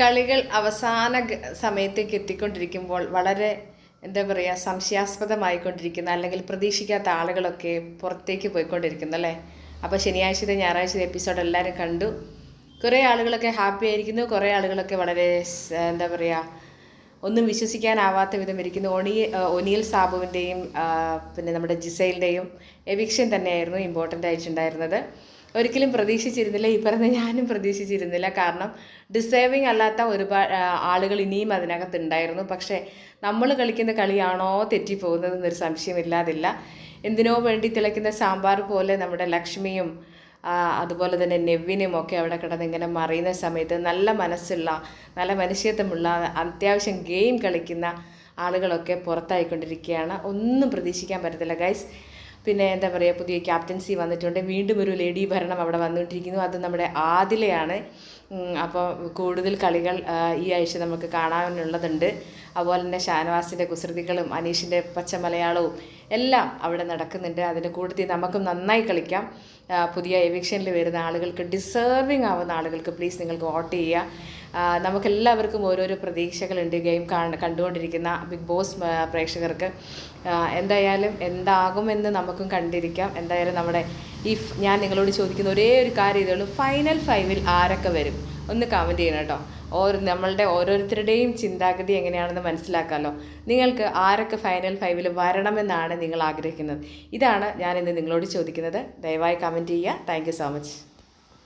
കളികൾ അവസാന സമയത്തേക്ക് എത്തിക്കൊണ്ടിരിക്കുമ്പോൾ വളരെ എന്താ പറയുക സംശയാസ്പദമായിക്കൊണ്ടിരിക്കുന്ന അല്ലെങ്കിൽ പ്രതീക്ഷിക്കാത്ത ആളുകളൊക്കെ പുറത്തേക്ക് പോയിക്കൊണ്ടിരിക്കുന്നു അല്ലേ? അപ്പോൾ ശനിയാഴ്ചത്തെ ഞായറാഴ്ചത്തെ എപ്പിസോഡ് എല്ലാവരും കണ്ടു. കുറേ ആളുകളൊക്കെ ഹാപ്പി ആയിരിക്കുന്നു. കുറേ ആളുകളൊക്കെ വളരെ എന്താ പറയുക ഒന്നും വിശ്വസിക്കാനാവാത്ത വിധം ഇരിക്കുന്നു. ഒണി ഒനിയൽ സാബുവിന്റെയും പിന്നെ നമ്മുടെ ജിസൈലിന്റെയും എവിക്ഷൻ തന്നെയായിരുന്നു ഇമ്പോർട്ടന്റ് ആയിട്ടുണ്ടായിരുന്നത്. ഒരിക്കലും പ്രതീക്ഷിച്ചിരുന്നില്ല. ഈ പറഞ്ഞ ഞാനും പ്രതീക്ഷിച്ചിരുന്നില്ല. കാരണം ഡിസേർവിങ് അല്ലാത്ത ഒരുപാട് ആളുകൾ ഇനിയും അതിനകത്ത് ഉണ്ടായിരുന്നു പക്ഷേ നമ്മൾ കളിക്കുന്ന കളിയാണോ തെറ്റിപ്പോകുന്നത് എന്നൊരു സംശയമില്ലാതില്ല എന്തിനോ വേണ്ടി തിളയ്ക്കുന്ന സാമ്പാർ പോലെ നമ്മുടെ ലക്ഷ്മിയും അതുപോലെ തന്നെ നെവിനും ഒക്കെ അവിടെ കിടന്ന് ഇങ്ങനെ മറിയുന്ന സമയത്ത് നല്ല മനസ്സുള്ള നല്ല മനുഷ്യത്വമുള്ള അത്യാവശ്യം ഗെയിം കളിക്കുന്ന ആളുകളൊക്കെ പുറത്തായിക്കൊണ്ടിരിക്കുകയാണ്. ഒന്നും പ്രതീക്ഷിക്കാൻ പറ്റത്തില്ല ഗൈസ് പിന്നെ എന്താ പറയുക പുതിയ ക്യാപ്റ്റൻസി വന്നിട്ടുണ്ട്. വീണ്ടും ഒരു ലേഡി ഭരണം അവിടെ വന്നുകൊണ്ടിരിക്കുന്നു. അത് നമ്മുടെ ആദിലയാണ്. അപ്പോൾ കൂടുതൽ കളികൾ ഈ ആഴ്ച നമുക്ക് കാണാനുള്ളതുണ്ട്. അതുപോലെ തന്നെ ഷാനവാസിന്റെ കുസൃതികളും അനീഷിന്റെ പച്ച മലയാളവും എല്ലാം അവിടെ നടക്കുന്നുണ്ട്. അതിന്റെ കൂട്ടത്തിൽ നമുക്കും നന്നായി കളിക്കാം. പുതിയ എവിക്ഷനിൽ വരുന്ന ആളുകൾക്ക് ഡിസേർവിങ് ആവുന്ന ആളുകൾക്ക് പ്ലീസ് നിങ്ങൾക്ക് വോട്ട് ചെയ്യുക. നമുക്കെല്ലാവർക്കും ഓരോരോ പ്രതീക്ഷകളുണ്ട് ഗെയിം കാണ കണ്ടുകൊണ്ടിരിക്കുന്ന ബിഗ് ബോസ് പ്രേക്ഷകർക്ക്. എന്തായാലും എന്താകുമെന്ന് നമുക്കും കണ്ടിരിക്കാം. എന്തായാലും നമ്മുടെ ഈ ഞാൻ നിങ്ങളോട് ചോദിക്കുന്ന ഒരേ ഒരു കാര്യം ഇതേ ഉള്ളൂ. ഫൈനൽ ഫൈവിൽ ആരൊക്കെ വരും? ഒന്ന് കമന്റ് ചെയ്യണം കേട്ടോ. ഓരോ നമ്മളുടെ ഓരോരുത്തരുടെയും ചിന്താഗതി എങ്ങനെയാണെന്ന് മനസ്സിലാക്കാമല്ലോ നിങ്ങൾക്ക് ആരൊക്കെ ഫൈനൽ ഫൈവിൽ വരണമെന്നാണ് നിങ്ങൾ ആഗ്രഹിക്കുന്നത്? ഇതാണ് ഞാൻ ഇന്ന് നിങ്ങളോട് ചോദിക്കുന്നത്. ദയവായി കമന്റ് ചെയ്യുക. Thank so much